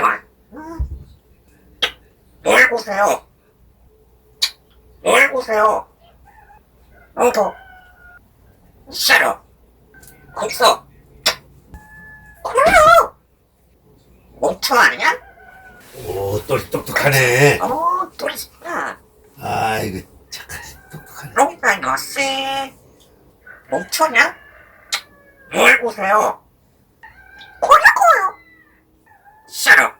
마. 뭘 보세요? 뭘 보세요? 너도 싫어. 거기서 그래요. 멈춰 아니야? 오, 똘 똑똑하네. 어, 또리구나. 아이고, 착하네. 똑똑하네. 롱라이 너씨 멈춰냐? 뭘 보세요? 싫어.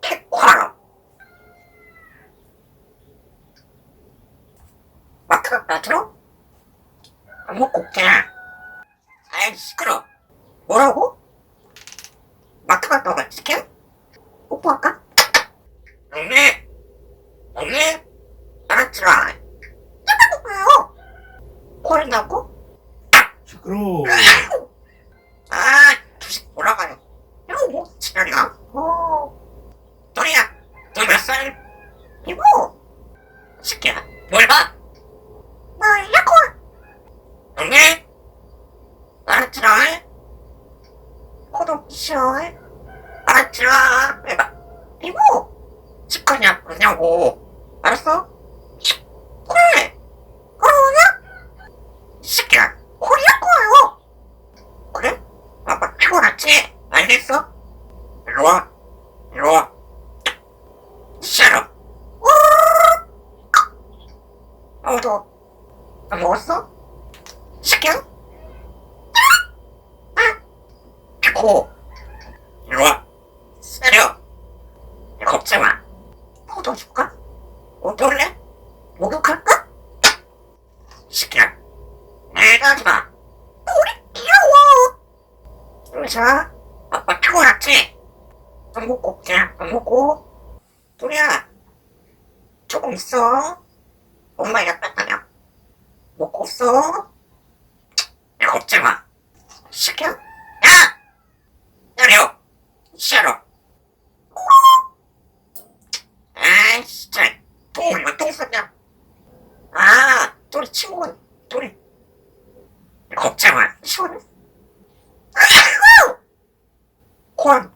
캐코하러. 마트 갔다 들어? 안 먹고 올게. 아이 시끄러. 뭐라고? 갔다 오면 치킨? 뽀뽀할까? 언니! 언니! 알았지라. 뽀뽀해요. 코린다고? 시끄러워. 아, 주식 올라가요. 이거 뭐, 지랄이야? 어. 너리야, 너 몇 살? 이거. 새끼야, 뭘 봐? 나 이거. 언니? 알았지라. 코도 싫어. 알았지라. 해봐. 이거. 집가냐, 그러냐고. 알았어? 그래. 그러냐? 이 새끼야, 코리아 거예요. 그래? 아빠 피곤하지? 알겠어? 일로 와. 일로 와. 싫어. 어, 너, 너 먹었어? 시켜? 응? 피코. 일로 와. 세려. 걱정 마. 포도 줄까? 어떨래? 목욕할까? 시켜. 내가 하지 마. 우리 귀여워. 의사, 아빠 피곤하지? 밥 먹고 올게. 밥 먹고. 둘이야, 조금 있어. 엄마 약간 다냐? 먹고 없어? 마. 시켜? 야! 내려! 싫어. 아이, 진짜. 똥이가 똥 쌌냐? 아, 둘이 친구는, 둘이. 걱정 마. 시원해. 콘,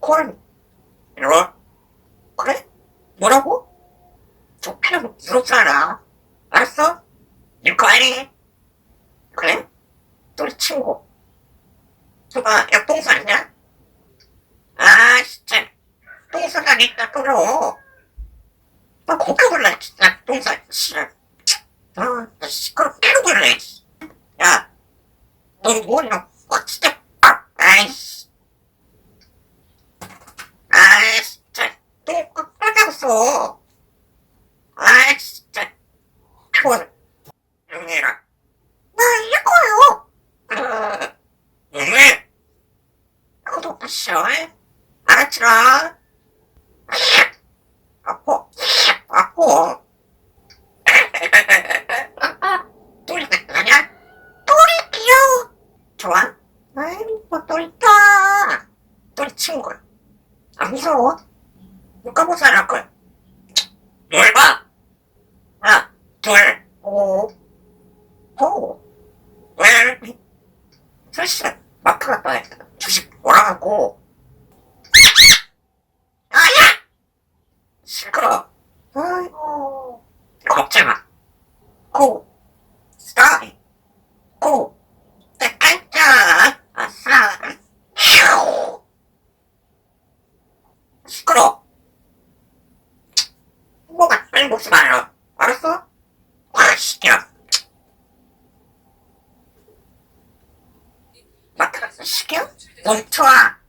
콘. 이리 와. 그래? 뭐라고? 저 필요는 무섭잖아. 알았어? 니거 아니? 그래? 우리 친구. 저가 약동사 아니냐? 아, 진짜. 똥사가 있다 끌어. 나 거기 올라, 진짜. 똥사, 싫어. 아, 나 시끄럽게 끌래 야, 넌 뭐냐? 어, 진짜. 아, 아이씨. 아이, 진짜. 똥 빨갛어. 아이, 진짜. 피곤해. 영희라. 나 이거요. 어, 영희. 싫어? 알았지라. 아파. 아파. 똘이 아니야? 똘이 귀여워. 좋아? 아이, 뭐 똘이다. 똘이 친구야. 안 무서워? 누가 보살할 거야? 뭘 봐? 하나, 둘, 오, 오. 왜? 사실 마트 갔다 와야 돼. 주 식 뭐라고? 아야! 시끄러. 아이고. 마. 고. 스타이. 고. 때깔자. 아싸. 휴. 시끄러. 뭐가 빨리 먹지 말어. 알았어? 와, 가서 시켜? 멈춰.